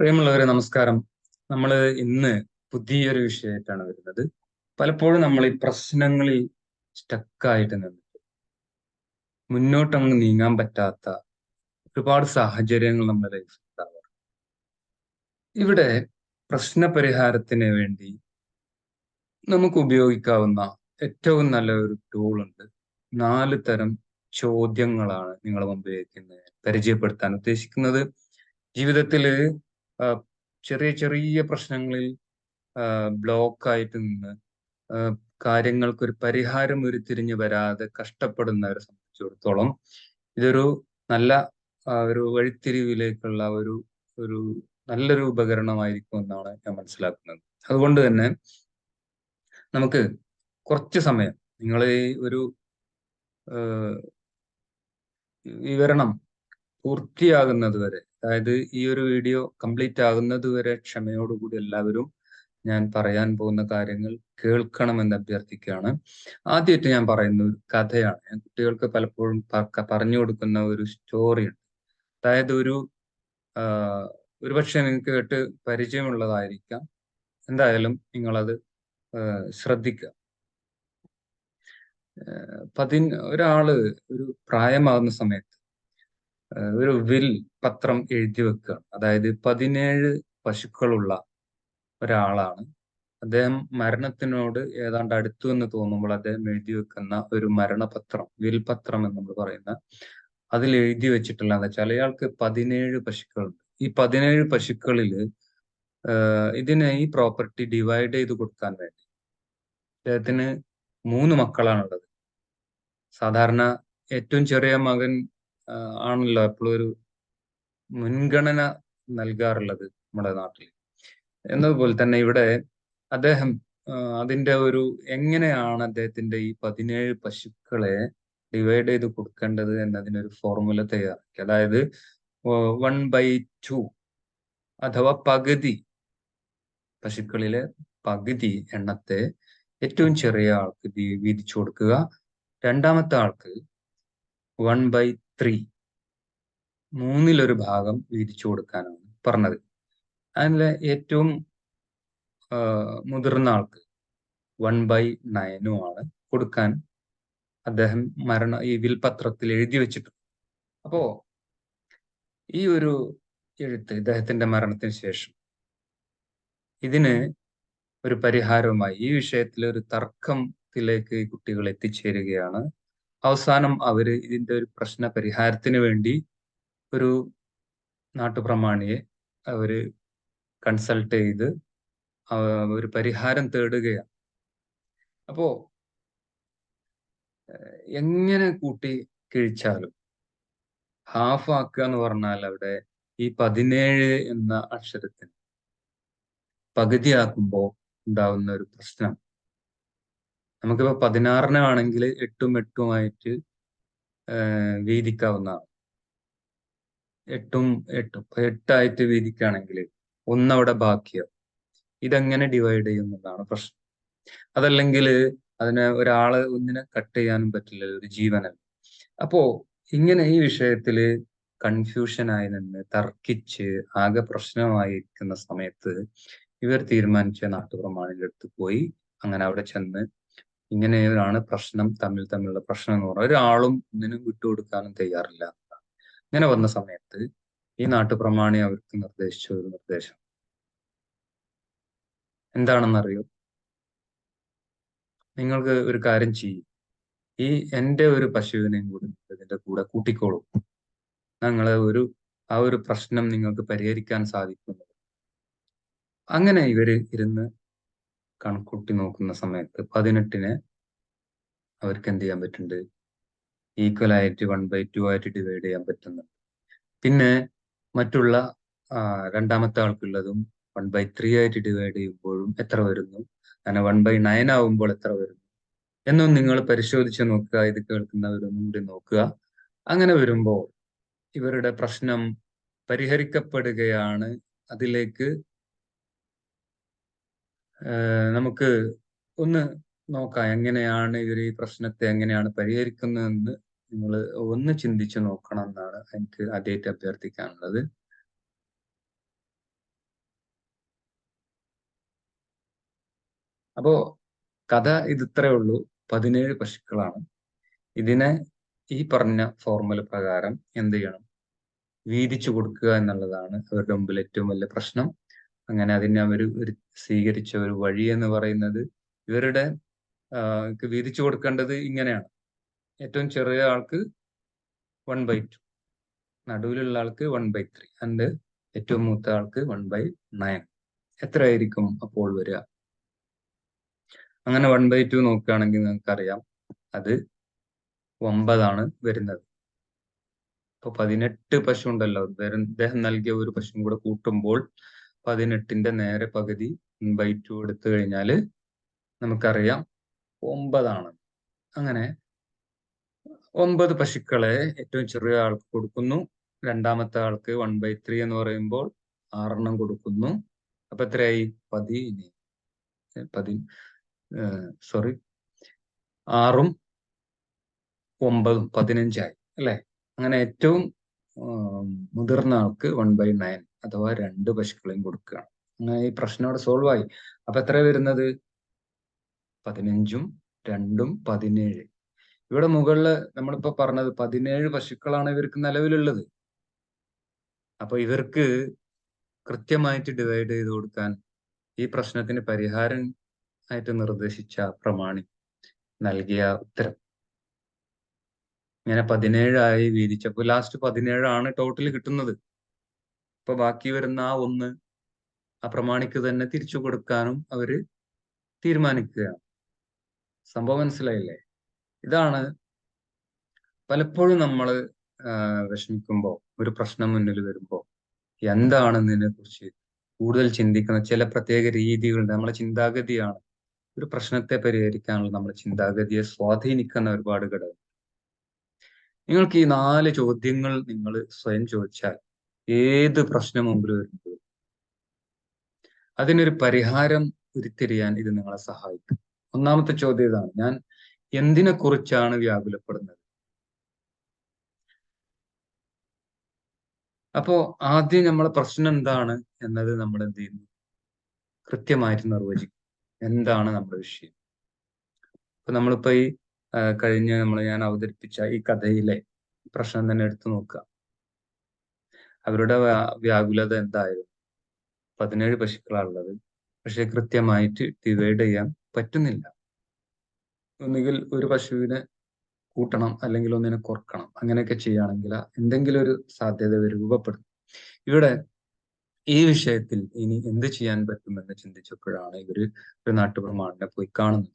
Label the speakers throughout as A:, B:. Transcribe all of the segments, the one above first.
A: പ്രിയമുള്ളവരെ നമസ്കാരം. നമ്മൾ ഇന്ന് പുതിയൊരു വിഷയമായിട്ടാണ് വരുന്നത്. പലപ്പോഴും നമ്മൾ ഈ പ്രശ്നങ്ങളിൽ സ്റ്റക്കായിട്ട് നിന്നിട്ട് മുന്നോട്ടങ്ങ് നീങ്ങാൻ പറ്റാത്ത ഒരുപാട് സാഹചര്യങ്ങൾ നമ്മുടെ ഉണ്ടാവാറ് ഇവിടെ പ്രശ്നപരിഹാരത്തിന് വേണ്ടി നമുക്ക് ഉപയോഗിക്കാവുന്ന ഏറ്റവും നല്ല ഒരു ടൂൾ ഉണ്ട്. നാല് തരം ചോദ്യങ്ങളാണ് നിങ്ങളുടെ മുമ്പിലേക്ക് പരിചയപ്പെടുത്താൻ ഉദ്ദേശിക്കുന്നത്. ജീവിതത്തിൽ ചെറിയ ചെറിയ പ്രശ്നങ്ങളിൽ ബ്ലോക്ക് ആയിട്ട് നിന്ന് കാര്യങ്ങൾക്ക് ഒരു പരിഹാരം ഉരുത്തിരിഞ്ഞു വരാതെ കഷ്ടപ്പെടുന്നവരെ സംബന്ധിച്ചിടത്തോളം ഇതൊരു നല്ല ഒരു വഴിത്തിരിവിലേക്കുള്ള ഒരു ഒരു നല്ലൊരു ഉപകരണമായിരിക്കും എന്നാണ് ഞാൻ മനസ്സിലാക്കുന്നത്. അതുകൊണ്ട് തന്നെ നമുക്ക് കുറച്ച് സമയം നിങ്ങൾ ഈ ഒരു വിവരണം പൂർത്തിയാകുന്നത് വരെ അതായത് ഈ ഒരു വീഡിയോ കംപ്ലീറ്റ് ആകുന്നത് വരെ ക്ഷമയോടുകൂടി എല്ലാവരും ഞാൻ പറയാൻ പോകുന്ന കാര്യങ്ങൾ കേൾക്കണമെന്ന് അഭ്യർത്ഥിക്കുകയാണ്. ആദ്യമായിട്ട് ഞാൻ പറയുന്ന ഒരു കഥയാണ്. ഞാൻ കുട്ടികൾക്ക് പലപ്പോഴും പറഞ്ഞു കൊടുക്കുന്ന ഒരു സ്റ്റോറിയുണ്ട്. അതായത് ഒരു ഒരുപക്ഷെ നിങ്ങൾക്ക് കേട്ട് പരിചയമുള്ളതായിരിക്കാം. എന്തായാലും നിങ്ങളത് ശ്രദ്ധിക്കുക പതിന് ഒരാൾ ഒരു പ്രായമാകുന്ന സമയത്ത് ഒരു വിൽ പത്രം എഴുതി വെക്കുകയാണ് അതായത് പതിനേഴ് പശുക്കളുള്ള ഒരാളാണ്. അദ്ദേഹം മരണത്തിനോട് ഏതാണ്ട് അടുത്തു എന്ന് തോന്നുമ്പോൾ അദ്ദേഹം എഴുതി വെക്കുന്ന ഒരു മരണപത്രം വിൽ പത്രം എന്ന് നമ്മൾ പറയുന്ന അതിൽ എഴുതി വെച്ചിട്ടുള്ള എന്താ വെച്ചാൽ അയാൾക്ക് പതിനേഴ് പശുക്കളുണ്ട്. ഈ പതിനേഴ് പശുക്കളിൽ ഇതിനെ ഈ പ്രോപ്പർട്ടി ഡിവൈഡ് ചെയ്ത് കൊടുക്കാൻ വേണ്ടി അദ്ദേഹത്തിന് മൂന്ന് മക്കളാണുള്ളത്. സാധാരണ ഏറ്റവും ചെറിയ മകൻ ആണല്ലോ എപ്പോഴും ഒരു മുൻഗണന നൽകാറുള്ളത് നമ്മുടെ നാട്ടിൽ. എന്നതുപോലെ തന്നെ ഇവിടെ അദ്ദേഹം അതിന്റെ ഒരു എങ്ങനെയാണ് അദ്ദേഹത്തിന്റെ ഈ പതിനേഴ് പശുക്കളെ ഡിവൈഡ് ചെയ്ത് കൊടുക്കേണ്ടത് എന്നതിനൊരു ഫോർമുല തയ്യാറാക്കി. അതായത് വൺ ബൈ ടു അഥവാ പകുതി പശുക്കളിലെ പകുതി എണ്ണത്തെ ഏറ്റവും ചെറിയ ആൾക്ക് വീതിച്ചു കൊടുക്കുക. രണ്ടാമത്തെ ആൾക്ക് വൺ ബൈ ത്രീ മൂന്നിലൊരു ഭാഗം വീതിച്ചു കൊടുക്കാനാണ് പറഞ്ഞത്. അതിലെ ഏറ്റവും മുതിർന്ന ആൾക്ക് വൺ ബൈ ആണ് കൊടുക്കാൻ അദ്ദേഹം മരണ ഈ വിൽപത്രത്തിൽ എഴുതി വെച്ചിട്ടുണ്ട്. അപ്പോ ഈ ഒരു എഴുത്ത് ഇദ്ദേഹത്തിന്റെ മരണത്തിന് ശേഷം ഇതിന് ഒരു പരിഹാരവുമായി ഈ വിഷയത്തിൽ ഒരു തർക്കത്തിലേക്ക് കുട്ടികൾ എത്തിച്ചേരുകയാണ് അവസാനം അവർ ഇതിന്റെ ഒരു പ്രശ്ന പരിഹാരത്തിന് വേണ്ടി ഒരു നാട്ടുപ്രമാണിയെ അവർ കൺസൾട്ട് ചെയ്ത് ഒരു പരിഹാരം തേടുകയാണ് അപ്പോ എങ്ങനെ കൂട്ടി കിഴിച്ചാലും ഹാഫ് ആക്കുക എന്ന് പറഞ്ഞാൽ അവിടെ ഈ പതിനേഴ് എന്ന അക്ഷരത്തിന് പകുതിയാക്കുമ്പോൾ ഉണ്ടാവുന്ന ഒരു പ്രശ്നം നമുക്കിപ്പോ പതിനാറിനാണെങ്കിൽ എട്ടും എട്ടുമായിട്ട് വീതിക്കാവുന്നതാണ്. എട്ടും എട്ടും എട്ടായിട്ട് വീതിക്കുകയാണെങ്കിൽ ഒന്നവിടെ ബാക്കിയാവും ഇതെങ്ങനെ ഡിവൈഡ് ചെയ്യുന്നതാണ് പ്രശ്നം. അതല്ലെങ്കിൽ അതിനെ ഒരാൾ ഒന്നിനെ കട്ട് ചെയ്യാനും പറ്റില്ല ഒരു ജീവനല്ല. അപ്പോ ഇങ്ങനെ ഈ വിഷയത്തിൽ കൺഫ്യൂഷനായി നിന്ന് തർക്കിച്ച് ആകെ പ്രശ്നമായിരിക്കുന്ന സമയത്ത് ഇവർ തീരുമാനിച്ച നാട്ടുപ്രമാണിന്റെ അടുത്ത് പോയി അങ്ങനെ അവിടെ ചെന്ന് ഇങ്ങനെയാണ് പ്രശ്നം തമ്മിൽ തമ്മിലുള്ള പ്രശ്നം എന്ന് പറഞ്ഞാൽ ഒരാളും ഒന്നിനും വിട്ടുകൊടുക്കാനും തയ്യാറില്ല. ഇങ്ങനെ വന്ന സമയത്ത് ഈ നാട്ടുപ്രമാണി അവർക്ക് നിർദ്ദേശിച്ച ഒരു നിർദ്ദേശം. എന്താണെന്നറിയോ? നിങ്ങൾക്ക് ഒരു കാര്യം ചെയ്യും. ഈ എന്റെ ഒരു പശുവിനെയും കൂടി ഇതിന്റെ കൂടെ കൂട്ടിക്കോളൂ. ഞങ്ങളെ ഒരു ആ ഒരു പ്രശ്നം നിങ്ങൾക്ക് പരിഹരിക്കാൻ സാധിക്കുന്നത് അങ്ങനെ ഇവർ ഇരുന്ന് കണക്കൂട്ടി നോക്കുന്ന സമയത്ത് പതിനെട്ടിനെ അവർക്ക് എന്ത് ചെയ്യാൻ പറ്റുന്നുണ്ട്? ഈക്വൽ ആയിട്ട് വൺ ബൈ ടു ആയിട്ട് ഡിവൈഡ് ചെയ്യാൻ പറ്റുന്നുണ്ട്. പിന്നെ മറ്റുള്ള രണ്ടാമത്തെ ആൾക്കുള്ളതും വൺ ബൈ ത്രീ ആയിട്ട് ഡിവൈഡ് ചെയ്യുമ്പോഴും എത്ര വരുന്നു? അങ്ങനെ വൺ ബൈ നയൻ ആവുമ്പോൾ എത്ര വരുന്നു? എന്നും നിങ്ങൾ പരിശോധിച്ച് നോക്കുക ഇത് കേൾക്കുന്നവരൊന്നും കൂടി നോക്കുക. അങ്ങനെ വരുമ്പോൾ ഇവരുടെ പ്രശ്നം പരിഹരിക്കപ്പെടുകയാണ്. അതിലേക്ക് നമുക്ക് ഒന്ന് നോക്കാം എങ്ങനെയാണ് ഇവർ ഈ പ്രശ്നത്തെ എങ്ങനെയാണ് പരിഹരിക്കുന്നതെന്ന് നിങ്ങൾ ഒന്ന് ചിന്തിച്ചു നോക്കണം എന്നാണ് എനിക്ക് ആദ്യമായിട്ട് അഭ്യർത്ഥിക്കാനുള്ളത്. അപ്പോ കഥ ഇത് ഇത്രേ ഉള്ളൂ. പതിനേഴ് പശുക്കളാണ് ഇതിനെ ഈ പറഞ്ഞ ഫോർമുല പ്രകാരം എന്ത് ചെയ്യണം? വീതിച്ചു കൊടുക്കുക എന്നുള്ളതാണ് അവരുടെ മുമ്പിൽ ഏറ്റവും വലിയ പ്രശ്നം. അങ്ങനെ അതിനെ അവർ ഒരു സ്വീകരിച്ച ഒരു വഴി എന്ന് പറയുന്നത് ഇവരുടെ വീതിച്ചു കൊടുക്കേണ്ടത് ഇങ്ങനെയാണ്. ഏറ്റവും ചെറിയ ആൾക്ക് വൺ ബൈ ടു നടുവിലുള്ള ആൾക്ക് വൺ ബൈ ത്രീ ആൻഡ് ഏറ്റവും മൂത്ത ആൾക്ക് വൺ ബൈ നയൻ എത്രയായിരിക്കും അപ്പോൾ വരിക? അങ്ങനെ വൺ ബൈ ടു നോക്കുകയാണെങ്കിൽ നിങ്ങൾക്കറിയാം അത് ഒമ്പതാണ് വരുന്നത്. ഇപ്പൊ പതിനെട്ട് പശു ഉണ്ടല്ലോ. അദ്ദേഹം നൽകിയ ഒരു പശുവും കൂടെ കൂട്ടുമ്പോൾ പതിനെട്ടിന്റെ നേരെ പകുതി ബൈ ടു എടുത്തു കഴിഞ്ഞാൽ നമുക്കറിയാം ഒമ്പതാണ്. അങ്ങനെ ഒമ്പത് പശുക്കളെ ഏറ്റവും ചെറിയ ആൾക്ക് കൊടുക്കുന്നു. രണ്ടാമത്തെ ആൾക്ക് വൺ ബൈ ത്രീ എന്ന് പറയുമ്പോൾ ആറെണ്ണം കൊടുക്കുന്നു. അപ്പൊ എത്രയായി? പതിന്. പതി സോറി ആറും ഒമ്പതും പതിനഞ്ചായി. അല്ലെ? അങ്ങനെ ഏറ്റവും മുതിർന്ന ആൾക്ക് വൺ ബൈ നയൻ അഥവാ രണ്ട് പശുക്കളെയും കൊടുക്കുകയാണ് അങ്ങനെ ഈ പ്രശ്നം അവിടെ സോൾവ് ആയി. അപ്പൊ എത്ര വരുന്നത്? പതിനഞ്ചും രണ്ടും പതിനേഴ്. ഇവിടെ മുകളിൽ നമ്മളിപ്പോ പറഞ്ഞത് പതിനേഴ് പശുക്കളാണ് ഇവർക്ക് നിലവിലുള്ളത്. അപ്പൊ ഇവർക്ക് കൃത്യമായിട്ട് ഡിവൈഡ് ചെയ്ത് കൊടുക്കാൻ ഈ പ്രശ്നത്തിന് പരിഹാരം ആയിട്ട് നിർദ്ദേശിച്ച പ്രമാണി നൽകിയ ഉത്തരം. ഇങ്ങനെ പതിനേഴായി വീതിച്ചപ്പോൾ ലാസ്റ്റ് പതിനേഴാണ് ടോട്ടൽ കിട്ടുന്നത്. ഇപ്പൊ ബാക്കി വരുന്ന ആ ഒന്ന് ആ പ്രമാണിക്ക് തന്നെ തിരിച്ചു കൊടുക്കാനും അവർ തീരുമാനിക്കുകയാണ് സംഭവം മനസ്സിലായില്ലേ? ഇതാണ് പലപ്പോഴും നമ്മൾ വിഷമിക്കുമ്പോൾ ഒരു പ്രശ്നം മുന്നിൽ വരുമ്പോൾ എന്താണെന്നതിനെ കുറിച്ച് കൂടുതൽ ചിന്തിക്കുന്ന ചില പ്രത്യേക രീതികളുണ്ട്. നമ്മളെ ചിന്താഗതിയാണ്. ഒരു പ്രശ്നത്തെ പരിഹരിക്കാനുള്ള നമ്മുടെ ചിന്താഗതിയെ സ്വാധീനിക്കുന്ന ഒരുപാട് ഘടകം നിങ്ങൾക്ക് ഈ നാല് ചോദ്യങ്ങൾ നിങ്ങൾ സ്വയം ചോദിച്ചാൽ ഏത് പ്രശ്നം മുമ്പിൽ വരുമ്പോഴും അതിനൊരു പരിഹാരം ഉരുത്തിരിയാൻ ഇത് നിങ്ങളെ സഹായിക്കും. ഒന്നാമത്തെ ചോദ്യം ഇതാണ്. ഞാൻ എന്തിനെ കുറിച്ചാണ് വ്യാകുലപ്പെടുന്നത്? അപ്പോ ആദ്യം നമ്മളെ പ്രശ്നം എന്താണ് എന്നത് നമ്മൾ എന്ത് ചെയ്യുന്നു? കൃത്യമായിട്ട് നിർവചിക്കും. എന്താണ് നമ്മുടെ വിഷയം? ഇപ്പൊ നമ്മളിപ്പോ ഈ കഴിഞ്ഞ നമ്മൾ ഞാൻ അവതരിപ്പിച്ച ഈ കഥയിലെ പ്രശ്നം തന്നെ എടുത്തു നോക്കുക. അവരുടെ വ്യാകുലത എന്തായിരുന്നു പതിനേഴ് പശുക്കളാണുള്ളത്. പക്ഷെ കൃത്യമായിട്ട് ഡിവൈഡ് ചെയ്യാൻ പറ്റുന്നില്ല. ഒന്നുകിൽ ഒരു പശുവിനെ കൂട്ടണം അല്ലെങ്കിൽ ഒന്നിനെ കുറക്കണം. അങ്ങനെയൊക്കെ ചെയ്യുകയാണെങ്കിൽ എന്തെങ്കിലും ഒരു സാധ്യത രൂപപ്പെടും ഇവിടെ ഈ വിഷയത്തിൽ ഇനി എന്ത് ചെയ്യാൻ പറ്റുമെന്ന് ചിന്തിച്ചപ്പോഴാണ് ഇവർ ഒരു നാട്ടുപ്രമാണിനെ പോയി കാണുന്നത്.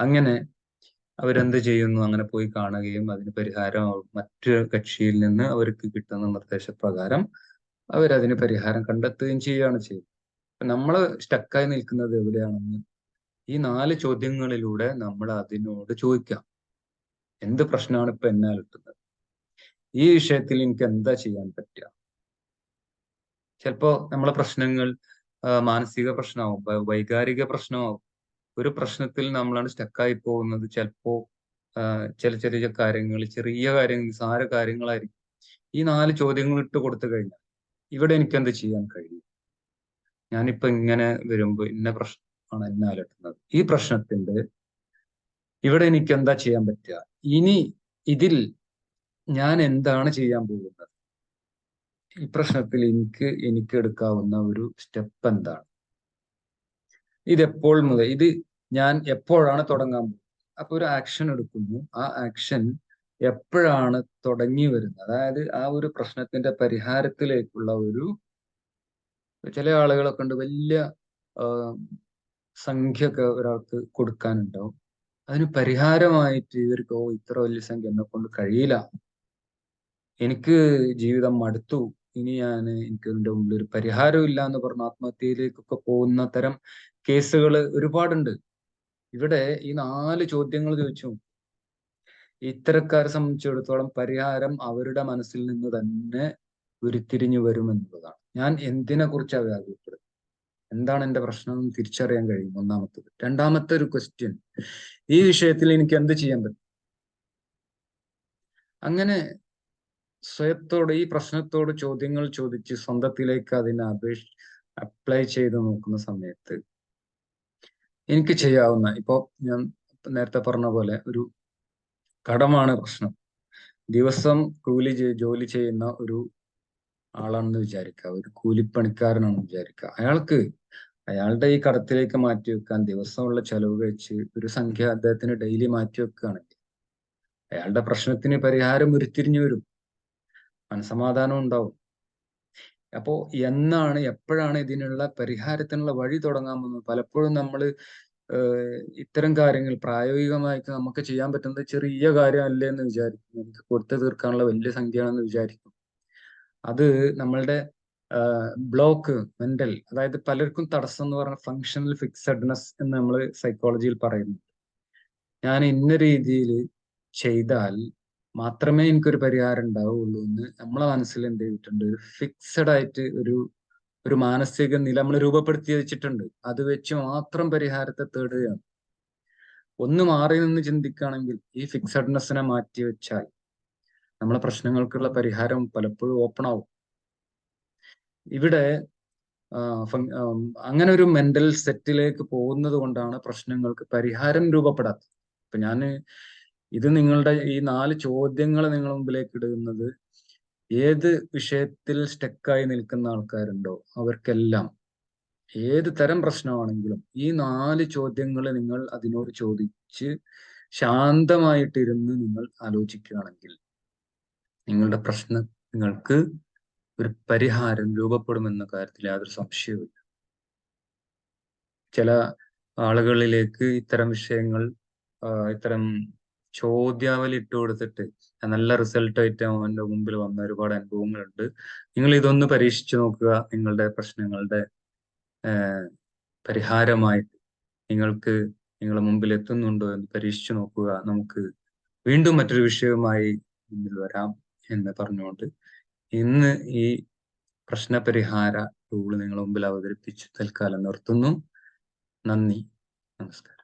A: അങ്ങനെ അവരെന്ത് ചെയ്യുന്നു? അങ്ങനെ പോയി കാണുകയും അതിന് പരിഹാരം മറ്റു കക്ഷിയിൽ നിന്ന് അവർക്ക് കിട്ടുന്ന നിർദ്ദേശപ്രകാരം അവരതിന് പരിഹാരം കണ്ടെത്തുകയും ചെയ്യുകയാണ് ചെയ്യുന്നത്. നമ്മൾ സ്റ്റക്കായി നിൽക്കുന്നത് എവിടെയാണെന്ന് ഈ നാല് ചോദ്യങ്ങളിലൂടെ നമ്മൾ അതിനോട് ചോദിക്കാം. എന്ത് പ്രശ്നമാണ് ഇപ്പൊ എന്നെ അലട്ടുന്നത്? ഈ വിഷയത്തിൽ എനിക്ക് എന്താ ചെയ്യാൻ പറ്റുക? ചിലപ്പോ നമ്മളെ പ്രശ്നങ്ങൾ മാനസിക പ്രശ്നമാവും വൈകാരിക പ്രശ്നമാവും. ഒരു പ്രശ്നത്തിൽ നമ്മളാണ് സ്റ്റക്കായി പോകുന്നത്. ചിലപ്പോ ചില ചെറിയ കാര്യങ്ങൾ ചെറിയ കാര്യങ്ങൾ നിസാര കാര്യങ്ങളായിരിക്കും. ഈ നാല് ചോദ്യങ്ങൾ ഇട്ട് കൊടുത്തു കഴിഞ്ഞാൽ ഇവിടെ എനിക്ക് എന്ത് ചെയ്യാൻ കഴിയും? ഞാനിപ്പോ ഇങ്ങനെ വരുമ്പോ ഇന്ന പ്രശ്നമാണ് എന്നെ അലട്ടുന്നത്. ഈ പ്രശ്നത്തിന്റെ ഇവിടെ എനിക്ക് എന്താ ചെയ്യാൻ പറ്റുക? ഇനി ഇതിൽ ഞാൻ എന്താണ് ചെയ്യാൻ പോകുന്നത്? ഈ പ്രശ്നത്തിൽ എനിക്ക് എനിക്ക് എടുക്കാവുന്ന ഒരു സ്റ്റെപ്പ് എന്താണ്? ഇതെപ്പോൾ മുതൽ ഇത് ഞാൻ എപ്പോഴാണ് തുടങ്ങാൻ പോകുന്നത്? അപ്പൊ ഒരു ആക്ഷൻ എടുക്കുന്നു. ആ ആക്ഷൻ എപ്പോഴാണ് തുടങ്ങി വരുന്നത്? അതായത് ആ ഒരു പ്രശ്നത്തിന്റെ പരിഹാരത്തിലേക്കുള്ള ഒരു ചില ആളുകളൊക്കെ ഉണ്ട് വലിയ സംഖ്യ ഒക്കെ ഒരാൾക്ക് കൊടുക്കാനുണ്ടാവും. അതിന് പരിഹാരമായിട്ട് ഇവർക്ക് ഓ ഇത്ര വലിയ സംഖ്യ എന്നെ കൊണ്ട് കഴിയില്ല. എനിക്ക് ജീവിതം മടുത്തു. ഇനി ഞാൻ എനിക്ക് ഇതിന്റെ മുമ്പിൽ ഒരു പരിഹാരം ഇല്ല എന്ന് പറഞ്ഞ ആത്മഹത്യയിലേക്കൊക്കെ പോകുന്ന തരം കേസുകൾ ഒരുപാടുണ്ട്. ഇവിടെ ഈ നാല് ചോദ്യങ്ങൾ ചോദിച്ചു ഇത്തരക്കാരെ സംബന്ധിച്ചിടത്തോളം പരിഹാരം അവരുടെ മനസ്സിൽ നിന്ന് തന്നെ ഉരുത്തിരിഞ്ഞു വരും എന്നുള്ളതാണ്. ഞാൻ എന്തിനെ കുറിച്ചാണ് വ്യാകുലപ്പെടുന്നത് എന്താണ് എന്റെ പ്രശ്നം എന്ന് തിരിച്ചറിയാൻ കഴിയും ഒന്നാമത്തത്. രണ്ടാമത്തെ ഒരു ക്വസ്റ്റ്യൻ ഈ വിഷയത്തിൽ എനിക്ക് എന്ത് ചെയ്യാൻ പറ്റും? അങ്ങനെ സ്വയത്തോട് ഈ പ്രശ്നത്തോട് ചോദ്യങ്ങൾ ചോദിച്ച് സ്വന്തത്തിലേക്ക് അതിനെ അപേക്ഷ അപ്ലൈ ചെയ്ത് നോക്കുന്ന സമയത്ത് എനിക്ക് ചെയ്യാവുന്ന ഇപ്പോ ഞാൻ നേരത്തെ പറഞ്ഞ പോലെ ഒരു കടമാണ് പ്രശ്നം. ദിവസം കൂലി ജോലി ചെയ്യുന്ന ഒരു ആളാണെന്ന് വിചാരിക്കുക ഒരു കൂലിപ്പണിക്കാരനാണെന്ന് വിചാരിക്കുക. അയാൾക്ക് അയാളുടെ ഈ കടത്തിലേക്ക് മാറ്റി വെക്കാൻ ദിവസമുള്ള ചെലവ് കഴിച്ച് ഒരു സംഖ്യ അദ്ദേഹത്തിന് ഡെയിലി മാറ്റി വെക്കുകയാണെങ്കിൽ അയാളുടെ പ്രശ്നത്തിന് പരിഹാരം ഉരുത്തിരിഞ്ഞു വരും. മനസമാധാനം ഉണ്ടാവും. അപ്പോ എന്നാണ് എപ്പോഴാണ് ഇതിനുള്ള പരിഹാരത്തിനുള്ള വഴി തുടങ്ങാമെന്ന് പലപ്പോഴും നമ്മൾ ഇത്തരം കാര്യങ്ങൾ പ്രായോഗികമായിട്ട് നമുക്ക് ചെയ്യാൻ പറ്റുന്നത് ചെറിയ കാര്യമല്ലേ എന്ന് വിചാരിക്കും. എനിക്ക് കൊടുത്തു തീർക്കാനുള്ള വലിയ സംഖ്യയാണെന്ന് വിചാരിക്കും. അത് നമ്മളുടെ ബ്ലോക്ക് മെന്റൽ അതായത് പലർക്കും തടസ്സം എന്ന് പറഞ്ഞ ഫങ്ഷണൽ ഫിക്സഡ്നെസ് എന്ന് നമ്മൾ സൈക്കോളജിയിൽ പറയുന്നു ഞാൻ ഇന്ന രീതിയിൽ ചെയ്താൽ മാത്രമേ എനിക്കൊരു പരിഹാരം ഉണ്ടാവുള്ളൂ എന്ന് നമ്മളെ മനസ്സിൽ എന്ത് ചെയ്തിട്ടുണ്ട്? ഒരു ഫിക്സഡ് ആയിട്ട് ഒരു ഒരു മാനസിക നില നമ്മൾ രൂപപ്പെടുത്തി വെച്ചിട്ടുണ്ട്. അത് വെച്ച് മാത്രം പരിഹാരത്തെ തേടുകയാണ് ഒന്ന് മാറി നിന്ന് ചിന്തിക്കുകയാണെങ്കിൽ ഈ ഫിക്സഡ്നെസ്സിനെ മാറ്റി വെച്ചാൽ നമ്മളെ പ്രശ്നങ്ങൾക്കുള്ള പരിഹാരം പലപ്പോഴും ഓപ്പൺ ആവും. ഇവിടെ അങ്ങനെ ഒരു മെന്റൽ സെറ്റിലേക്ക് പോകുന്നത് കൊണ്ടാണ് പ്രശ്നങ്ങൾക്ക് പരിഹാരം രൂപപ്പെടാത്തത്. ഇപ്പൊ ഞാൻ ഇത് നിങ്ങളുടെ ഈ നാല് ചോദ്യങ്ങൾ നിങ്ങളുടെ മുമ്പിലേക്ക് ഇടുന്നത് ഏത് വിഷയത്തിൽ സ്റ്റക്കായി നിൽക്കുന്ന ആൾക്കാരുണ്ടോ അവർക്കെല്ലാം ഏത് തരം പ്രശ്നമാണെങ്കിലും ഈ നാല് ചോദ്യങ്ങൾ നിങ്ങൾ അതിനോട് ചോദിച്ച് ശാന്തമായിട്ടിരുന്ന് നിങ്ങൾ ആലോചിക്കുകയാണെങ്കിൽ നിങ്ങളുടെ പ്രശ്നം നിങ്ങൾക്ക് ഒരു പരിഹാരം രൂപപ്പെടുമെന്ന കാര്യത്തിൽ യാതൊരു സംശയവുമില്ല. ചില ആളുകളിലേക്ക് ഇത്തരം വിഷയങ്ങൾ ഇത്തരം ചോദ്യാവലി ഇട്ട് കൊടുത്തിട്ട് നല്ല റിസൾട്ട് ആയിട്ട് അവന്റെ മുമ്പിൽ വന്ന ഒരുപാട് അനുഭവങ്ങളുണ്ട്. നിങ്ങൾ ഇതൊന്ന് പരീക്ഷിച്ചു നോക്കുക. നിങ്ങളുടെ പ്രശ്നങ്ങളുടെ പരിഹാരമായിട്ട് നിങ്ങൾക്ക് നിങ്ങളുടെ മുമ്പിൽ എത്തുന്നുണ്ടോ എന്ന് പരീക്ഷിച്ചു നോക്കുക. നമുക്ക് വീണ്ടും മറ്റൊരു വിഷയവുമായി മുന്നിൽ വരാം എന്ന് പറഞ്ഞുകൊണ്ട് ഇന്ന് ഈ പ്രശ്നപരിഹാര ടൂൾ നിങ്ങളുടെ മുമ്പിൽ അവതരിപ്പിച്ചു തൽക്കാലം നിർത്തുന്നു. നന്ദി. നമസ്കാരം.